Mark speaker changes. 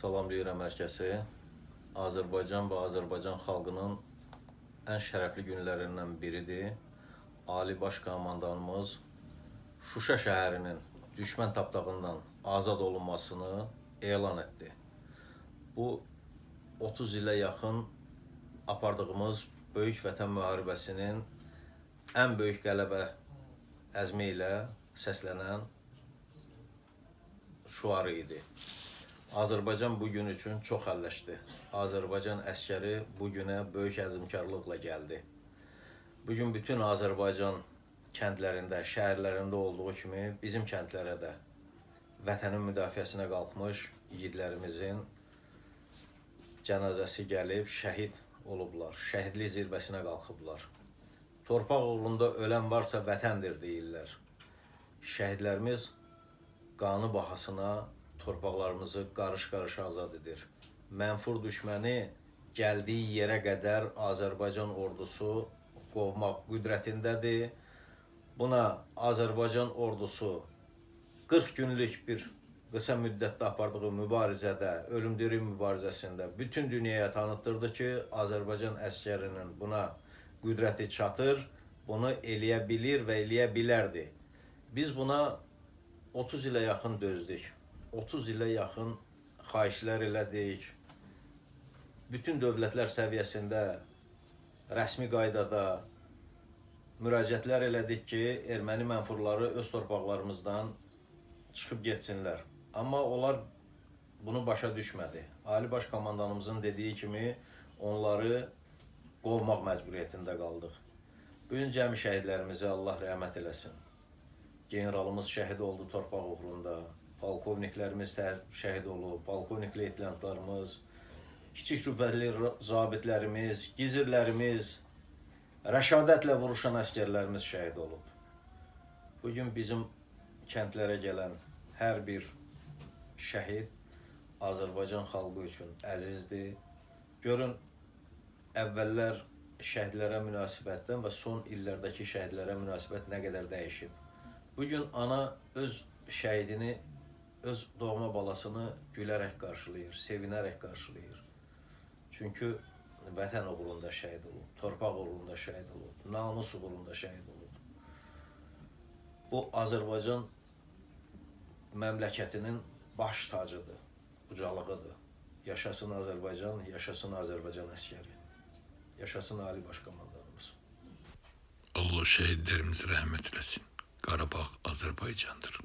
Speaker 1: Salamlayıram hər kəsi. Azərbaycan və Azərbaycan xalqının ən şərəfli günlərindən biridir. Ali Baş Komandanımız Şuşa şəhərinin düşmən tapdağından azad olunmasını elan etdi. Bu 30 ilə yaxın apardığımız böyük vətən müharibəsinin ən böyük qələbə əzmi ilə səslənən şuarı idi. Azərbaycan bu gün üçün çox həlləşdi. Azərbaycan əskəri bu günə böyük əzmkarlıqla gəldi. Bütün Azərbaycan kəndlərində, şəhərlərində olduğu kimi bizim kəndlərə də vətənin müdafiəsinə qalxmış yiğidlərimizin cənazəsi gəlib şəhid olublar. Şəhidlik zirvəsinə qalxıblar. Torpaq uğrunda ölən varsa vətəndir deyirlər. Şəhidlərimiz qanı bahasına torpaqlarımızı qarış-qarış azad edir. Mənfur düşməni gəldiyi yerə qədər Azərbaycan ordusu qovmaq qüdrətindədir. Buna Azərbaycan ordusu 40 günlük bir qısa müddətdə apardığı mübarizədə, ölüm-dirim mübarizəsində bütün dünyaya tanıtdırdı ki, Azərbaycan əskərinin buna qüdrəti çatır, bunu eləyə bilir və eləyə bilərdi. Biz buna 30 ilə yaxın dözdük. 30 ilə yaxın xahişlər elədik. Bütün dövlətlər səviyyəsində rəsmi qaydada müraciətlər elədik ki, erməni mənfurları öz torpaqlarımızdan çıxıb getsinlər. Amma onlar bunu başa düşmədi. Ali Baş Komandanımızın dediyi kimi onları qovmaq məcburiyyətində qaldıq. Bu gün cəmi şəhidlərimizi Allah rəhmət eləsin. Generalımız şəhid oldu torpaq uğrunda. Polkovniklərimiz şəhid olub, polkovnik leytenantlarımız, kiçik rütbəli zabitlərimiz, gizirlərimiz, rəşadətlə vuruşan əskərlərimiz şəhid olub. Bu gün bizim kəndlərə gələn hər bir şəhid Azərbaycan xalqı üçün əzizdir. Görün əvvəllər şəhidlərə münasibətdən və son illərdəki şəhidlərə münasibət nə qədər dəyişib. Bu gün ana öz şəhidini, öz doğma balasını gülərək qarşılayır, sevinərək qarşılayır. Çünki vətən uğrunda şəhid olub, torpaq uğrunda şəhid olub, namus uğrunda şəhid olub. Bu Azərbaycan məmləkətinin baş tacıdır, ucalığıdır. Yaşasın Azərbaycan, yaşasın Azərbaycan əskəri. Yaşasın Ali Baş Komandanımız.
Speaker 2: Allah şehitlerimize rahmet eylesin. Karabağ Azerbaycan'dır.